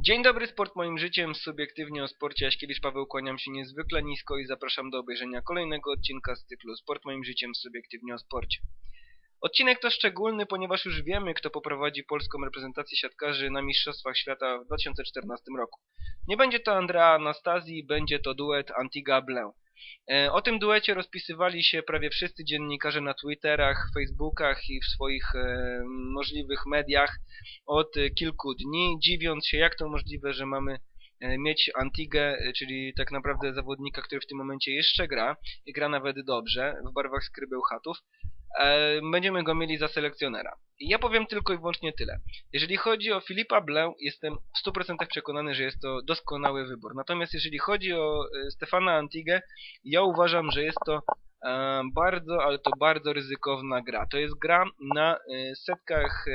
Dzień dobry, sport moim życiem, subiektywnie o sporcie Jaśkiewicz Paweł, kłaniam się niezwykle nisko i zapraszam do obejrzenia kolejnego odcinka z cyklu Sport moim życiem, subiektywnie o sporcie. Odcinek to szczególny, ponieważ już wiemy, kto poprowadzi polską reprezentację siatkarzy na Mistrzostwach Świata w 2014 roku. Nie będzie to Andrea Anastazji, będzie to duet Antiga Bleu. E, o tym duecie rozpisywali się prawie wszyscy dziennikarze na Twitterach, Facebookach i w swoich e, możliwych mediach od kilku dni, dziwiąc się jak to możliwe, że mamy mieć Antigę, czyli tak naprawdę zawodnika, który w tym momencie jeszcze gra i gra nawet dobrze w barwach Skrybeł Chatów, E, będziemy go mieli za selekcjonera. Ja powiem tylko i wyłącznie tyle. Jeżeli chodzi o Filipa Blę, jestem w 100% przekonany, że jest to doskonały wybór. Natomiast jeżeli chodzi o e, Stefana Antigę, ja uważam, że jest to e, bardzo, ale to bardzo ryzykowna gra. To jest gra na setkach,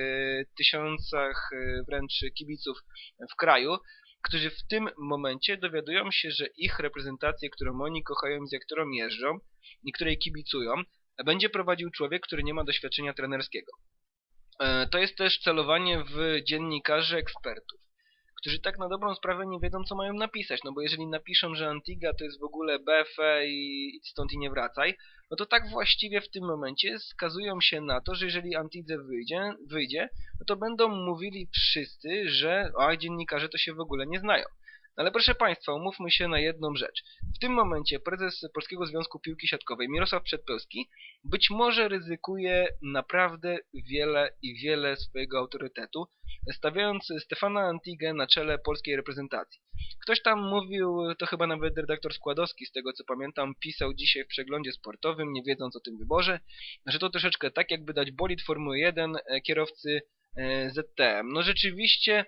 tysiącach wręcz kibiców w kraju, którzy w tym momencie dowiadują się, że ich reprezentacje, którą oni kochają, z którą jeżdżą i której kibicują, będzie prowadził człowiek, który nie ma doświadczenia trenerskiego. E, to jest też celowanie w dziennikarzy ekspertów, którzy tak na dobrą sprawę nie wiedzą, co mają napisać. No bo jeżeli napiszą, że Antiga to jest w ogóle BFE i stąd i nie wracaj, no to tak właściwie w tym momencie skazują się na to, że jeżeli Antidze wyjdzie, wyjdzie no to będą mówili wszyscy, że a dziennikarze to się w ogóle nie znają. Ale proszę Państwa, umówmy się na jedną rzecz. W tym momencie prezes Polskiego Związku Piłki Siatkowej Mirosław Przedpełski być może ryzykuje naprawdę wiele i wiele swojego autorytetu, stawiając Stefana Antigę na czele polskiej reprezentacji. Ktoś tam mówił, to chyba nawet redaktor Składowski, z tego co pamiętam, pisał dzisiaj w przeglądzie sportowym, nie wiedząc o tym wyborze, że to troszeczkę tak jakby dać bolid Formuły 1 e, kierowcy ZTM. No rzeczywiście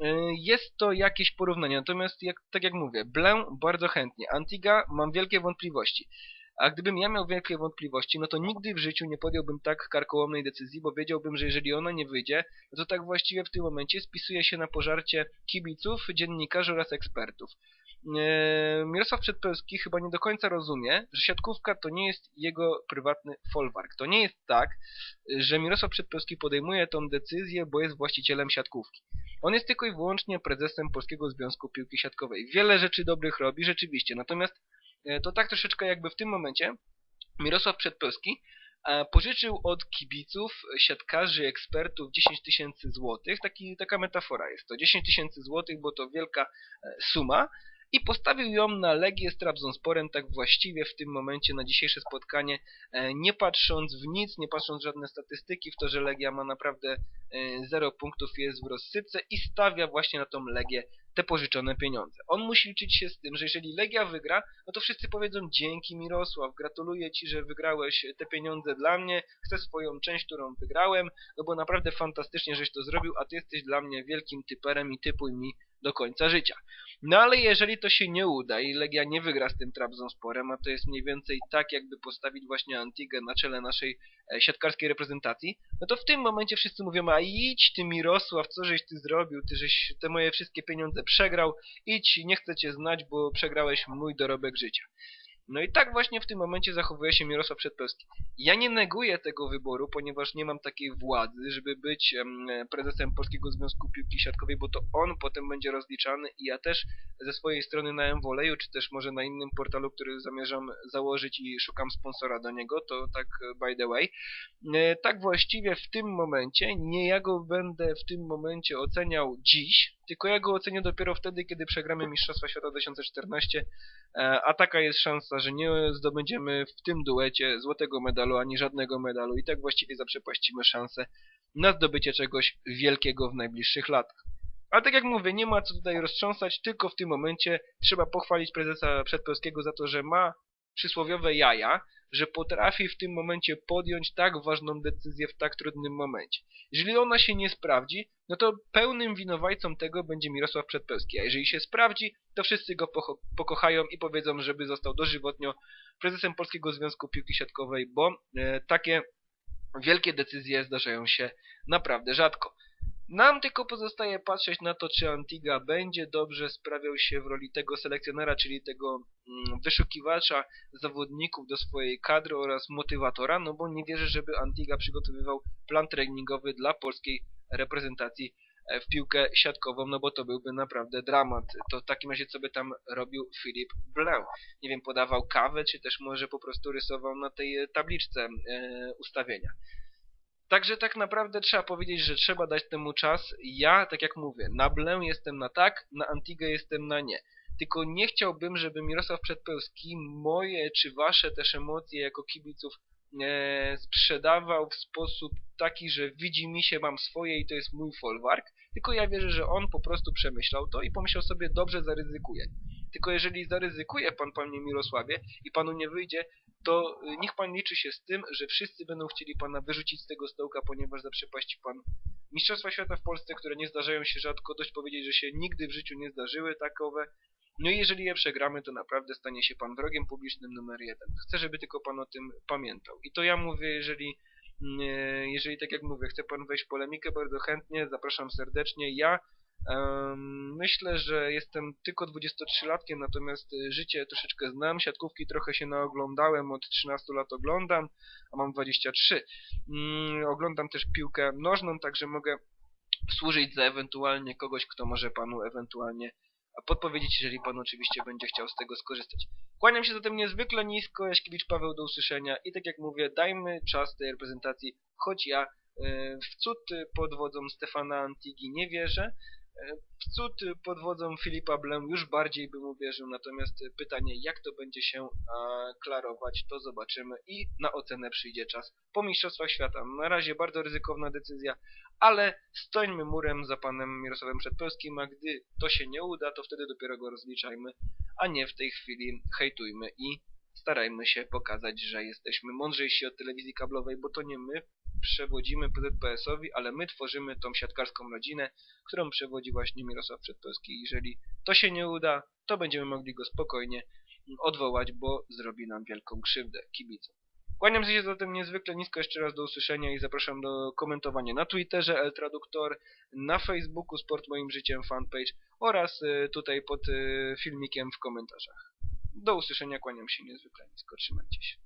e, jest to jakieś porównanie, natomiast jak, tak jak mówię, Blę bardzo chętnie, Antiga mam wielkie wątpliwości. A gdybym ja miał wielkie wątpliwości, no to nigdy w życiu nie podjąłbym tak karkołomnej decyzji, bo wiedziałbym, że jeżeli ona nie wyjdzie, no to tak właściwie w tym momencie spisuje się na pożarcie kibiców, dziennikarzy oraz ekspertów. E, Mirosław Przedpełski chyba nie do końca rozumie, że siatkówka to nie jest jego prywatny folwark. To nie jest tak, że Mirosław Przedpełski podejmuje tą decyzję, bo jest właścicielem siatkówki. On jest tylko i wyłącznie prezesem Polskiego Związku Piłki Siatkowej. Wiele rzeczy dobrych robi, rzeczywiście. Natomiast e, to tak troszeczkę jakby w tym momencie Mirosław Przedpełski e, pożyczył od kibiców, siatkarzy, ekspertów 10 tysięcy złotych. Taka metafora jest to. 10 tysięcy złotych, bo to wielka suma i postawił ją na Legię z Trabzonsporem tak właściwie w tym momencie na dzisiejsze spotkanie, e, nie patrząc w nic, nie patrząc w żadne statystyki, w to, że Legia ma naprawdę 0 e, punktów, jest w rozsypce i stawia właśnie na tą Legię te pożyczone pieniądze. On musi liczyć się z tym, że jeżeli Legia wygra, no to wszyscy powiedzą dzięki Mirosław, gratuluję Ci, że wygrałeś te pieniądze dla mnie, chcę swoją część, którą wygrałem, no bo naprawdę fantastycznie, żeś to zrobił, a Ty jesteś dla mnie wielkim typerem i typuj mi do końca życia. No ale jeżeli to się nie uda i Legia nie wygra z tym Trabzonsporem, a to jest mniej więcej tak, jakby postawić właśnie Antigę na czele naszej e, siatkarskiej reprezentacji, no to w tym momencie wszyscy mówią, a idź ty Mirosław, co żeś ty zrobił, ty żeś te moje wszystkie pieniądze przegrał, idź, nie chcę cię znać, bo przegrałeś mój dorobek życia. No i tak właśnie w tym momencie zachowuje się Mirosław Przedpełski. Ja nie neguję tego wyboru, ponieważ nie mam takiej władzy, żeby być prezesem Polskiego Związku Piłki Siatkowej, bo to on potem będzie rozliczany i ja też ze swojej strony na Emwoleju, czy też może na innym portalu, który zamierzam założyć i szukam sponsora do niego, to tak by the way. E, tak właściwie w tym momencie, nie ja go będę w tym momencie oceniał dziś, tylko ja go ocenię dopiero wtedy, kiedy przegramy Mistrzostwa Świata 2014, e, a taka jest szansa, że nie zdobędziemy w tym duecie złotego medalu ani żadnego medalu i tak właściwie zaprzepaścimy szansę na zdobycie czegoś wielkiego w najbliższych latach. Ale tak jak mówię, nie ma co tutaj roztrząsać, tylko w tym momencie trzeba pochwalić prezesa Przedpolskiego za to, że ma przysłowiowe jaja, że potrafi w tym momencie podjąć tak ważną decyzję w tak trudnym momencie. Jeżeli ona się nie sprawdzi, no to pełnym winowajcą tego będzie Mirosław Przedpełski, a jeżeli się sprawdzi, to wszyscy go pokochają i powiedzą, żeby został dożywotnio prezesem Polskiego Związku Piłki Siatkowej, bo e, takie wielkie decyzje zdarzają się naprawdę rzadko. Nam tylko pozostaje patrzeć na to, czy Antiga będzie dobrze sprawiał się w roli tego selekcjonera, czyli tego mm, wyszukiwacza zawodników do swojej kadry oraz motywatora, no bo nie wierzę, żeby Antiga przygotowywał plan treningowy dla polskiej reprezentacji e, w piłkę siatkową, no bo to byłby naprawdę dramat. To w takim razie co by tam robił Filip Blanc? Nie wiem, podawał kawę, czy też może po prostu rysował na tej e, tabliczce e, ustawienia. Także tak naprawdę trzeba powiedzieć, że trzeba dać temu czas. Ja, tak jak mówię, na Blę jestem na tak, na Antigę jestem na nie. Tylko nie chciałbym, żeby Mirosław Przedpełski moje czy wasze też emocje jako kibiców e, sprzedawał w sposób taki, że widzi mi się, mam swoje i to jest mój folwark. Tylko ja wierzę, że on po prostu przemyślał to i pomyślał sobie, dobrze zaryzykuje. Tylko jeżeli zaryzykuje pan, panie Mirosławie, i panu nie wyjdzie, to y, niech pan liczy się z tym, że wszyscy będą chcieli pana wyrzucić z tego stołka, ponieważ zaprzepaści pan Mistrzostwa Świata w Polsce, które nie zdarzają się rzadko, dość powiedzieć, że się nigdy w życiu nie zdarzyły takowe. No i jeżeli je przegramy, to naprawdę stanie się pan wrogiem publicznym numer jeden. Chcę, żeby tylko pan o tym pamiętał. I to ja mówię, jeżeli, mm, e, jeżeli tak jak mówię, chce pan wejść w polemikę, bardzo chętnie, zapraszam serdecznie. Ja myślę, że jestem tylko 23-latkiem, natomiast y, życie troszeczkę znam, siatkówki trochę się naoglądałem, od 13 lat oglądam, a mam 23. Um, mm, oglądam też piłkę nożną, także mogę służyć za ewentualnie kogoś, kto może panu ewentualnie podpowiedzieć, jeżeli pan oczywiście będzie chciał z tego skorzystać. Kłaniam się zatem niezwykle nisko, Jaśkiewicz Paweł do usłyszenia i tak jak mówię, dajmy czas tej reprezentacji, choć ja y, w cud pod wodzą Stefana Antigi nie wierzę, cud pod wodzą Filipa Blem już bardziej bym uwierzył, natomiast pytanie jak to będzie się klarować, to zobaczymy i na ocenę przyjdzie czas po Mistrzostwach Świata. Na razie bardzo ryzykowna decyzja, ale stońmy murem za panem Mirosławem Przedpełskim, a gdy to się nie uda, to wtedy dopiero go rozliczajmy, a nie w tej chwili hejtujmy i starajmy się pokazać, że jesteśmy mądrzejsi od telewizji kablowej, bo to nie my przewodzimy PZPS-owi, ale my tworzymy tą siatkarską rodzinę, którą przewodzi właśnie Mirosław Przedpełski. Jeżeli to się nie uda, to będziemy mogli go spokojnie odwołać, bo zrobi nam wielką krzywdę kibicom. Kłaniam się zatem niezwykle nisko jeszcze raz do usłyszenia i zapraszam do komentowania na Twitterze El Traduktor, na Facebooku Sport Moim Życiem fanpage oraz y, tutaj pod y, filmikiem w komentarzach. Do usłyszenia, kłaniam się niezwykle nisko, trzymajcie się.